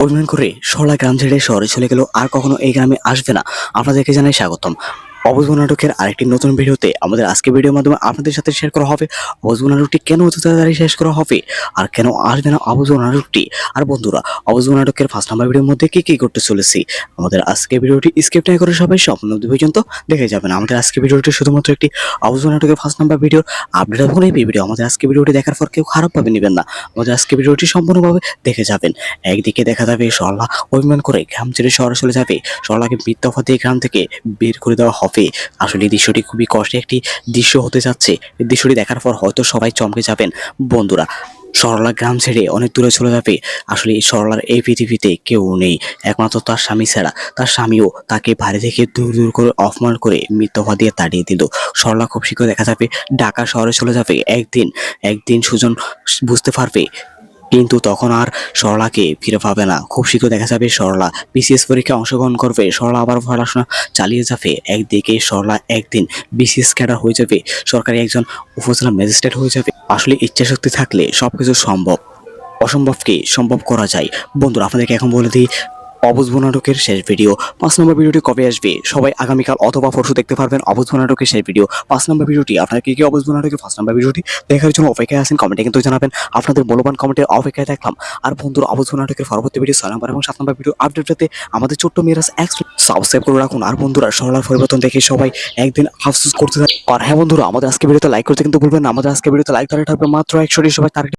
অভিমান করে সরলা গ্রাম ছেড়ে শহরে চলে গেল আর কখনো এই গ্রামে আসবে না। আপনাদেরকে জানাই স্বাগতম। অবুঝ নাটকের আরেকটি নতুন ভিডিওতে আমাদের আজকে ভিডিওর মাধ্যমে আপনাদের সাথে শেয়ার করা হবে। অবুঝ নাটকটি কেন অত তাড়াতাড়ি শেষ করা হবে? আর কেন আসবে না অবুঝ নাটকটি? আর বন্ধুরা অবুঝ নাটকের ফার্স্ট নাম্বার ভিডিওর মধ্যে কী কী করতে চলেছি? আমাদের আজকে ভিডিওটি স্কিপ না করে সবাই সম্পূর্ণ অবধি পর্যন্ত দেখে যাবেন। আমাদের আজকে ভিডিওটি শুধুমাত্র একটি অবুঝ নাটকের ফার্স্ট নাম্বার ভিডিওর আপডেট এবং এই ভিডিও আমাদের আজকে ভিডিওটি দেখার পর কেউ খারাপভাবে নেবেন না। আমাদের আজকে ভিডিওটি সম্পূর্ণভাবে দেখে যাবেন। একদিকে দেখা যাবে সরলা অভিমান করে গ্রাম ছেড়ে শহরে চলে যাবে। সরলাকে কথা দিয়ে গ্রাম থেকে বের করে দেওয়া হবে। আসলে এই দৃশ্যটি খুবই কষ্টে একটি দৃশ্য হতে যাচ্ছে। দৃশ্যটি দেখার পর হয়তো সবাই চমকে যাবেন। বন্ধুরা, সরলা গ্রাম ছেড়ে অনেক দূরে চলে যাবে। আসলে এই সরলার এই পৃথিবীতে কেউ নেই। একমাত্র তার স্বামী ছাড়া। তার স্বামীও তাকে বাড়ি থেকে দূর দূর করে অপমান করে মিথ্যা দিয়ে তাড়িয়ে দিল। সরলা খুব শীঘ্র দেখা যাবে। ঢাকা শহরে চলে যাবে। একদিন একদিন সুজন বুঝতে পারবে কিন্তু তখন আর সরলাকে ফিরে পাবে না। খুব শীঘ্র দেখা যাবে সরলা। বিসিএস পরীক্ষায় অংশগ্রহণ করবে। সরলা আবার পড়াশোনা চালিয়ে যাবে। একদিকে সরলা একদিন বিসিএস ক্যাডার হয়ে যাবে। সরকারি একজন উপজেলা ম্যাজিস্ট্রেট হয়ে যাবে। আসলে ইচ্ছাশক্তি থাকলে সব কিছু সম্ভব। অসম্ভবকে সম্ভব করা যায়। বন্ধুরা, আপনাদেরকে এখন বলে দিই অবুঝ নাটকের শেষ ভিডিও। পাঁচ নম্বর ভিডিওটি কবে আসবে? সবাই আগামীকাল অথবা পরশু দেখতে পারবেন অবুঝ নাটকের শেষ ভিডিও। পাঁচ নম্বর ভিডিওটি, আপনার কি কি অবুঝ নাটকের পাঁচ নম্বর ভিডিওটি দেখার জন্য অপেক্ষায় আছেন, কমেন্টে কিন্তু জানাবেন। আপনাদের মূল্যবান কমেন্টের অপেক্ষায় থাকলাম। আর বন্ধুরা অবুঝ নাটকের পরবর্তী ভিডিও ছয় নম্বর এবং সাত নম্বর ভিডিও আপডেট পেতে আমাদের ছোট্ট মেয়েরাস এক্স সাবস্ক্রাইব করে রাখুন। আর বন্ধুরা সরলার পরিবর্তন দেখে সবাই একদিন আফসোস করতে আর হ্যাঁ বন্ধুরা, আমাদের আজকে ভিডিওতে লাইক করতে কিন্তু ভুলবেন আমাদের আজকে ভিডিওতে লাইক ধরে থাকবে মাত্র একশোটি সবাই তার